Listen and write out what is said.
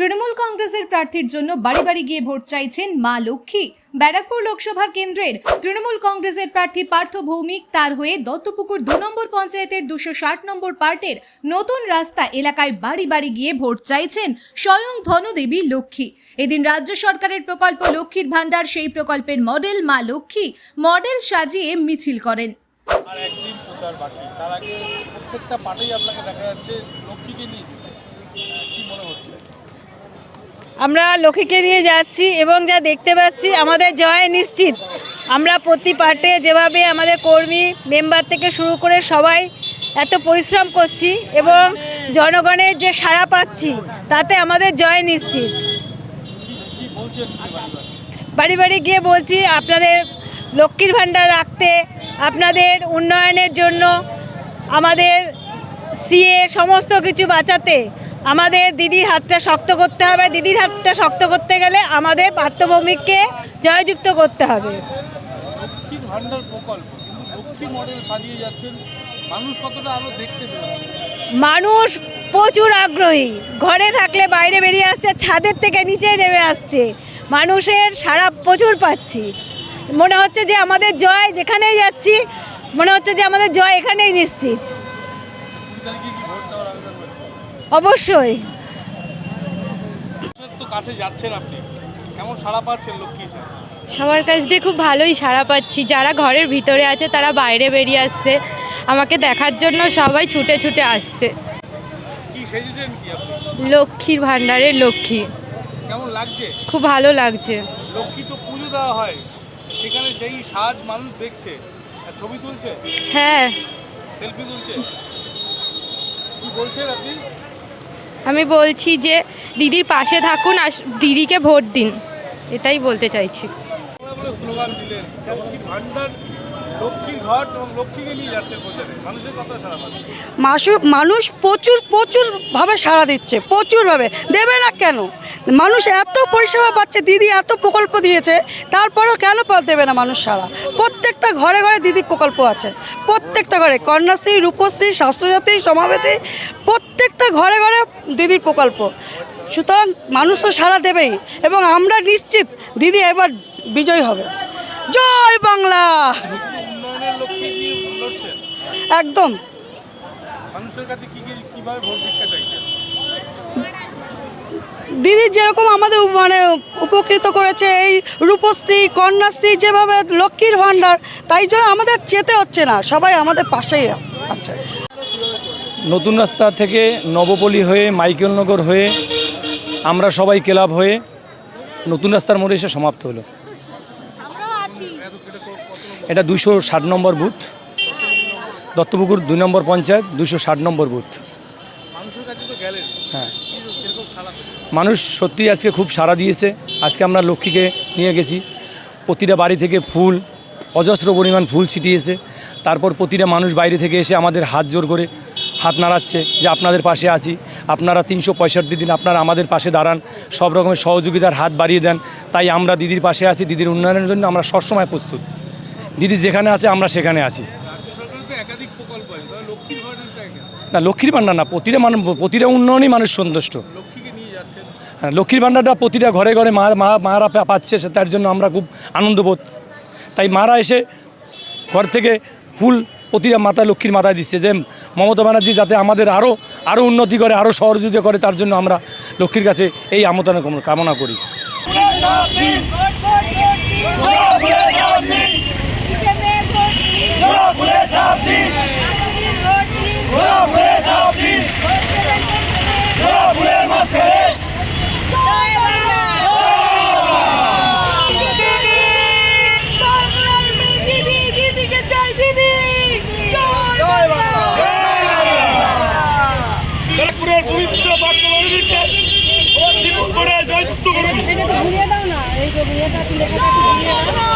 তৃণমূল কংগ্রেসের প্রার্থীর জন্য বাড়ি বাড়ি গিয়ে ভোট চাইছেন মা লক্ষ্মী। ব্যারাকপুর লোকসভা কেন্দ্রের তৃণমূল কংগ্রেসের প্রার্থী পার্থ ভৌমিক তার হয়ে দত্তপুকুর দু নম্বর পঞ্চায়েতের দুশো ষাট নম্বর পার্টের নতুন রাস্তা এলাকায় বাড়ি বাড়ি গিয়ে ভোট চাইছেন স্বয়ং ধনদেবী লক্ষ্মী। এদিন রাজ্য সরকারের প্রকল্প লক্ষ্মীর ভাণ্ডার সেই প্রকল্পের মডেল মা লক্ষ্মী মডেল সাজিয়ে মিছিল করেন। প্রত্যেকটা আপনাকে দেখা যাচ্ছে লক্ষ্মীকে নিয়ে। কি মনে হচ্ছে? আমরা লক্ষ্মীকে নিয়ে যাচ্ছি এবং যা দেখতে পাচ্ছি আমাদের জয় নিশ্চিত আমরা প্রতি পার্টে যেভাবে আমাদের কর্মী মেম্বার থেকে শুরু করে সবাই এত পরিশ্রম করছি এবং জনগণের যে সাড়া পাচ্ছি, তাতে আমাদের জয় নিশ্চিত? বাড়ি বাড়ি গিয়ে বলছি, আপনাদের লক্ষ্মীর ভাণ্ডার রাখতে, আপনাদের উন্নয়নের জন্য আমাদের সিএ সমস্ত কিছু বাঁচাতে আমাদের দিদির হাতটা শক্ত করতে হবে। দিদির হাতটা শক্ত করতে গেলে আমাদের পার্থভূমিককে জয়যুক্ত করতে হবে। মানুষ প্রচুর আগ্রহী। ঘরে থাকলে বাইরে বেরিয়ে আসছে ছাদের থেকে নিচে নেমে আসছে। মানুষের সারা প্রচুর পাচ্ছি। মনে হচ্ছে যে আমাদের জয় যেখানেই যাচ্ছি মনে হচ্ছে যে আমাদের জয় এখানেই নিশ্চিত। অবশ্যই। তো কাছে যাচ্ছেন আপনি। কেমন সাড়া পাচ্ছেন লক্ষ্মী সবার কাছ দিয়ে খুব ভালোই সাড়া পাচ্ছি। যারা ঘরের ভিতরে আছে তারা বাইরে বেরিয়ে আসছে। আমাকে দেখার জন্য সবাই ছুটে ছুটে আসছে। কি সেজেছেন কি আপনি? লক্ষ্মীর ভাণ্ডারের লক্ষ্মী। কেমন লাগছে? খুব ভালো লাগছে। লক্ষ্মী তো পুজো দেওয়া হয়। সেখানে সেই সাজ মানুষ দেখছে। আর ছবি তুলছে? হ্যাঁ। সেলফি তুলছে? কি বলছেন আপনি? আমি বলছি যে দিদির পাশে থাকুন আর দিদিকে ভোট দিন এটাই বলতে চাইছি। মানুষ প্রচুর প্রচুরভাবে সাড়া দিচ্ছে প্রচুরভাবে দেবে না কেন? মানুষ এত পরিষেবা পাচ্ছে দিদি এত প্রকল্প দিয়েছে তারপরেও কেন দেবে না মানুষ সারা প্রত্যেকটা ঘরে ঘরে দিদির প্রকল্প আছে। প্রত্যেকটা ঘরে কন্যাশ্রী রূপশ্রী স্বাস্থ্যসাথী সমাবেতী প্রত্যেকটা ঘরে ঘরে দিদির প্রকল্প। সুতরাং মানুষ তো সারা দেবেই এবং আমরা নিশ্চিত দিদি এবার বিজয় হবে। জয় বাংলা! একদম। দিদি যেরকম আমাদের মানে উপকৃত করেছে এই রূপশ্রী কন্যাশ্রী যেভাবে লক্ষ্মীর ভাণ্ডার তাই জন্য আমাদের চেতে হচ্ছে না। সবাই আমাদের পাশেই আছে। নতুন রাস্তা থেকে নবপল্লী হয়ে মাইকেলনগর হয়ে আমরা সবাই ক্লাব হয়ে নতুন রাস্তার মোড়ে এসে সমাপ্ত হলো। এটা দুশো ষাট নম্বর বুথ। দত্তপুকুর দুই নম্বর পঞ্চায়েত দুশো ষাট নম্বর বুথ। মানুষের কাছে তো গেলেন হ্যাঁ? মানুষ সত্যি আজকে খুব সাড়া দিয়েছে। আজকে আমরা লক্ষ্মীকে নিয়ে গেছি। প্রতিটা বাড়ি থেকে ফুল অজস্র পরিমাণ ফুল ছিটিয়েছে। তারপর প্রতিটা মানুষ বাইরে থেকে এসে আমাদের হাত জোর করে হাত নাড়াচ্ছে যে আপনাদের পাশে আছি। আপনারা তিনশো পঁয়ষট্টি দিন আপনারা আমাদের পাশে দাঁড়ান, সব রকমের সহযোগিতার হাত বাড়িয়ে দেন। তাই আমরা দিদির পাশে আছি, দিদির উন্নয়নের জন্য আমরা সবসময় প্রস্তুত। দিদি যেখানে আছে, আমরা সেখানে আছি। না, লক্ষ্মীর ভাণ্ডার না, প্রতিটা মানুষ প্রতিটা উন্নয়নই মানুষ সন্তুষ্ট। হ্যাঁ লক্ষ্মীর ভাণ্ডারটা প্রতিটা ঘরে ঘরে মা মা, মারা পাচ্ছে তার জন্য আমরা খুব আনন্দবোধ তাই মারা এসে ঘর থেকে ফুল প্রতিটা মাতা লক্ষ্মীর মাথায় দিচ্ছে যে মমতা ব্যানার্জি যাতে আমাদের আরও আরও উন্নতি করে আরও সহযোগিতা করে, তার জন্য আমরা লক্ষ্মীর কাছে এই আমন্ত্রণ কামনা করি। ব্যারাকপুরের লেখাটা